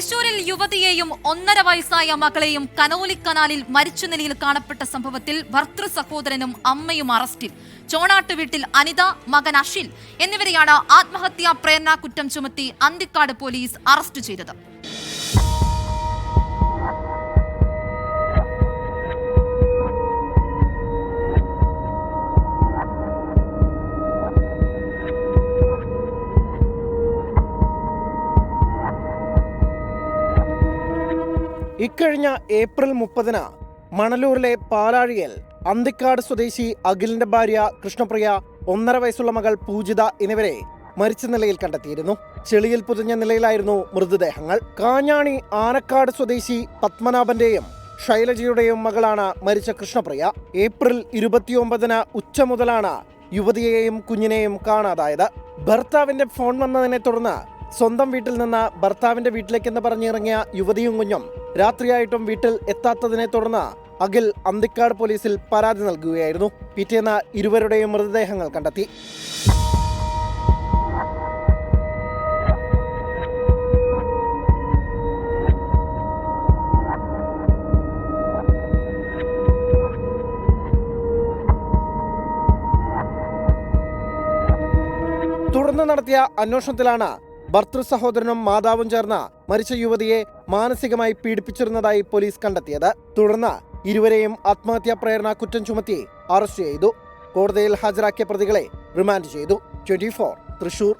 തൃശൂരിൽ യുവതിയെയും ഒന്നര വയസ്സായ മകളെയും കനോലിക്കനാലിൽ മരിച്ച നിലയിൽ കാണപ്പെട്ട സംഭവത്തിൽ ഭർത്തൃ സഹോദരനും അമ്മയും അറസ്റ്റിൽ. ചോണാട്ട് വീട്ടിൽ അനിത മകൻ അഷിൽ എന്നിവരെയാണ് ആത്മഹത്യാ പ്രേരണ കുറ്റം ചുമത്തി അന്തിക്കാട് പോലീസ് അറസ്റ്റ് ചെയ്തത്. ഇക്കഴിഞ്ഞ ഏപ്രിൽ മുപ്പതിന് മണലൂരിലെ പാലാഴിയിൽ അന്തിക്കാട് സ്വദേശി അഖിലിന്റെ ഭാര്യ കൃഷ്ണപ്രിയ ഒന്നര വയസ്സുള്ള മകൾ പൂജിത എന്നിവരെ മരിച്ച നിലയിൽ കണ്ടെത്തിയിരുന്നു. ചെളിയിൽ പുതിഞ്ഞ നിലയിലായിരുന്നു മൃതദേഹങ്ങൾ. കാഞ്ഞാണി ആനക്കാട് സ്വദേശി പത്മനാഭന്റെയും ശൈലജയുടെയും മകളാണ് മരിച്ച കൃഷ്ണപ്രിയ. ഏപ്രിൽ ഇരുപത്തിയൊമ്പതിന് ഉച്ച മുതലാണ് യുവതിയെയും കുഞ്ഞിനെയും കാണാതായത്. ഭർത്താവിന്റെ ഫോൺ വന്നതിനെ തുടർന്ന് സ്വന്തം വീട്ടിൽ നിന്ന് ഭർത്താവിന്റെ വീട്ടിലേക്കെന്ന് പറഞ്ഞിറങ്ങിയ യുവതിയും കുഞ്ഞും രാത്രിയായിട്ടും വീട്ടിൽ എത്താത്തതിനെ തുടർന്ന് അഖിൽ അന്തിക്കാട് പോലീസിൽ പരാതി നൽകുകയായിരുന്നു. പിറ്റേന്ന് ഇരുവരുടെയും മൃതദേഹങ്ങൾ കണ്ടെത്തി. തുടർന്ന് നടത്തിയ അന്വേഷണത്തിലാണ് ഭർത്തൃ സഹോദരനും മാതാവും ചേർന്ന മരിച്ച യുവതിയെ മാനസികമായി പീഡിപ്പിച്ചിരുന്നതായി പോലീസ് കണ്ടെത്തിയത്. തുടർന്ന് ഇരുവരെയും ആത്മഹത്യാ പ്രേരണ കുറ്റം ചുമത്തി അറസ്റ്റ് ചെയ്തു. കോടതിയിൽ ഹാജരാക്കിയ പ്രതികളെ റിമാൻഡ് ചെയ്തു. ട്വന്റി തൃശൂർ.